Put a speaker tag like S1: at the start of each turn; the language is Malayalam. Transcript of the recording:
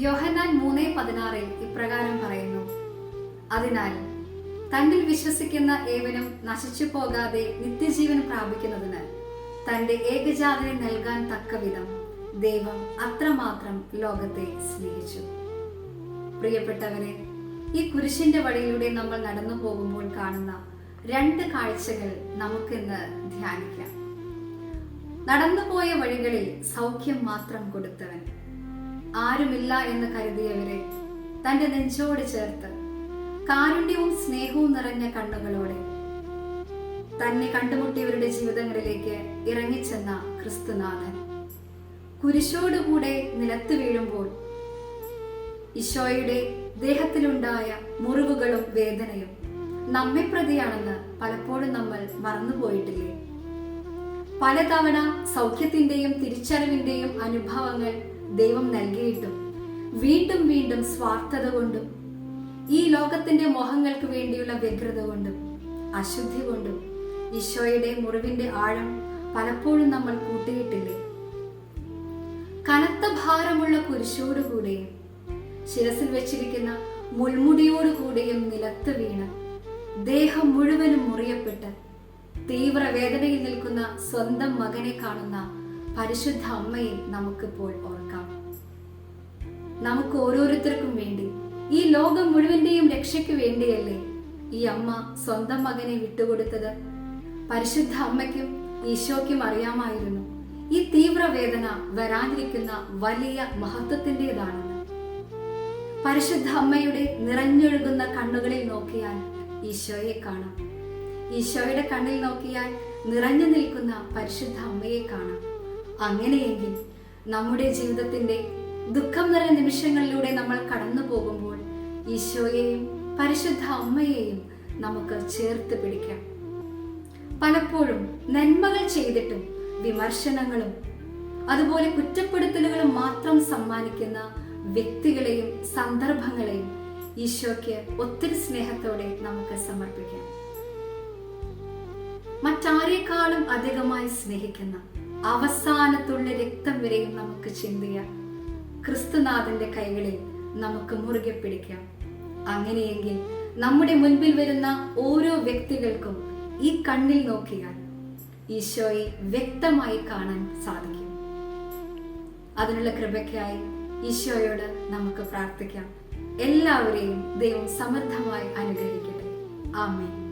S1: യോഹന്നാൻ മൂന്ന് പതിനാറിൽ ഇപ്രകാരം പറയുന്നു. അതിനാൽ തന്നിൽ വിശ്വസിക്കുന്ന ഏവനും നശിച്ചു പോകാതെ നിത്യജീവൻ പ്രാപിക്കുന്നതിന് തന്റെ ഏകജാതനെ നൽകാൻ തക്കവിധം ദൈവം അത്രമാത്രം ലോകത്തെ സ്നേഹിച്ചു. പ്രിയപ്പെട്ടവരെ ഈ കുരിശിന്റെ വഴിയിലൂടെ നമ്മൾ നടന്നു പോകുമ്പോൾ കാണുന്ന രണ്ട് കാഴ്ചകൾ നമുക്കിന്ന് ധ്യാനിക്കാം. നടന്നുപോയ വഴികളിൽ സൗഖ്യം മാത്രം കൊടുത്തവൻ. ആരുമില്ല എന്ന് കരുതിയവരെ തന്റെ നെഞ്ചോട് ചേർത്ത് കാരുണ്യവും സ്നേഹവും നിറഞ്ഞ കണ്ണുകളോടെ തന്നെ കണ്ടുമുട്ടിയവരുടെ ജീവിതങ്ങളിലേക്ക് ഇറങ്ങിച്ചെന്ന ക്രിസ്തുനാഥൻ. കുരിശോടുകൂടെ നിലത്ത് വീഴുമ്പോൾ ഈശോയുടെ ദേഹത്തിലുണ്ടായ മുറിവുകളും വേദനയും നമ്മെ പ്രതിയാണെന്ന് പലപ്പോഴും നമ്മൾ മറന്നുപോയിട്ടില്ലേ? പലതവണ സൗഖ്യത്തിന്റെയും തിരിച്ചറിവിന്റെയും അനുഭവങ്ങൾ ദൈവം നൽകിയിട്ടും വീണ്ടും വീണ്ടും സ്വാർത്ഥത കൊണ്ടും ഈ ലോകത്തിന്റെ മോഹങ്ങൾക്ക് വേണ്ടിയുള്ള വ്യഗ്രത കൊണ്ടും അശുദ്ധി കൊണ്ടും ഈശോയുടെ മുറിവിന്റെ ആഴം പലപ്പോഴും നമ്മൾ കൂട്ടിയിട്ടില്ലേ? കനത്ത ഭാരമുള്ള കുരിശോടുകൂടെയും ശിരസിൽ വെച്ചിരിക്കുന്ന മുൾമുടിയോടുകൂടെയും നിലത്ത് വീണ് ദേഹം മുഴുവനും മുറിയപ്പെട്ട് തീവ്ര വേദനയിൽ നിൽക്കുന്ന സ്വന്തം മകനെ കാണുന്ന പരിശുദ്ധ അമ്മയെ നമുക്കിപ്പോൾ ഓർക്കാം. നമുക്ക് ഓരോരുത്തർക്കും വേണ്ടി ഈ ലോകം മുഴുവന്റെയും രക്ഷയ്ക്ക് വേണ്ടിയല്ലേ ഈ അമ്മ സ്വന്തം മകനെ വിട്ടുകൊടുത്തത്? പരിശുദ്ധ അമ്മയ്ക്കും ഈശോയ്ക്കും അറിയാമായിരുന്നു ഈ തീവ്രവേദന വരാനിരിക്കുന്ന വലിയ മഹത്വത്തിന്റെതാണെന്ന് പരിശുദ്ധ അമ്മയുടെ നിറഞ്ഞൊഴുകുന്ന കണ്ണുകളിൽ നോക്കിയാൽ ഈശോയെ കാണാം. ഈശോയുടെ കണ്ണിൽ നോക്കിയാൽ നിറഞ്ഞു നിൽക്കുന്ന പരിശുദ്ധ അമ്മയെ കാണാം. അങ്ങനെയെങ്കിൽ നമ്മുടെ ജീവിതത്തിന്റെ ദുഃഖം നിറഞ്ഞ നിമിഷങ്ങളിലൂടെ നമ്മൾ കടന്നു പോകുമ്പോൾ ഈശോയെയും പരിശുദ്ധ അമ്മയെയും നമുക്ക് ചേർത്ത് പിടിക്കാം. പലപ്പോഴും നന്മകൾ ചെയ്തിട്ടും വിമർശനങ്ങളും അതുപോലെ കുറ്റപ്പെടുത്തലുകളും മാത്രം സമ്മാനിക്കുന്ന വ്യക്തികളെയും സന്ദർഭങ്ങളെയും ഈശോയ്ക്ക് ഒത്തിരി സ്നേഹത്തോടെ നമുക്ക് സമർപ്പിക്കാം. മറ്റാരേക്കാളും അധികമായി സ്നേഹിക്കുന്ന അവസാനത്തുള്ള രക്തം വരെയും നമുക്ക് ചിന്തിയ ക്രിസ്തുനാഥന്റെ കൈകളിൽ നമുക്ക് മുറുകെ പിടിക്കാം. അങ്ങനെയെങ്കിൽ നമ്മുടെ മുൻപിൽ വരുന്ന ഓരോ വ്യക്തികൾക്കും ഈ കണ്ണിൽ നോക്കിയാൽ ഈശോയെ വ്യക്തമായി കാണാൻ സാധിക്കും. അതിനുള്ള കൃപയ്ക്കായി ഈശോയോട് നമുക്ക് പ്രാർത്ഥിക്കാം. എല്ലാവരെയും ദൈവം സമൃദ്ധമായി അനുഗ്രഹിക്കട്ടെ. ആമേൻ.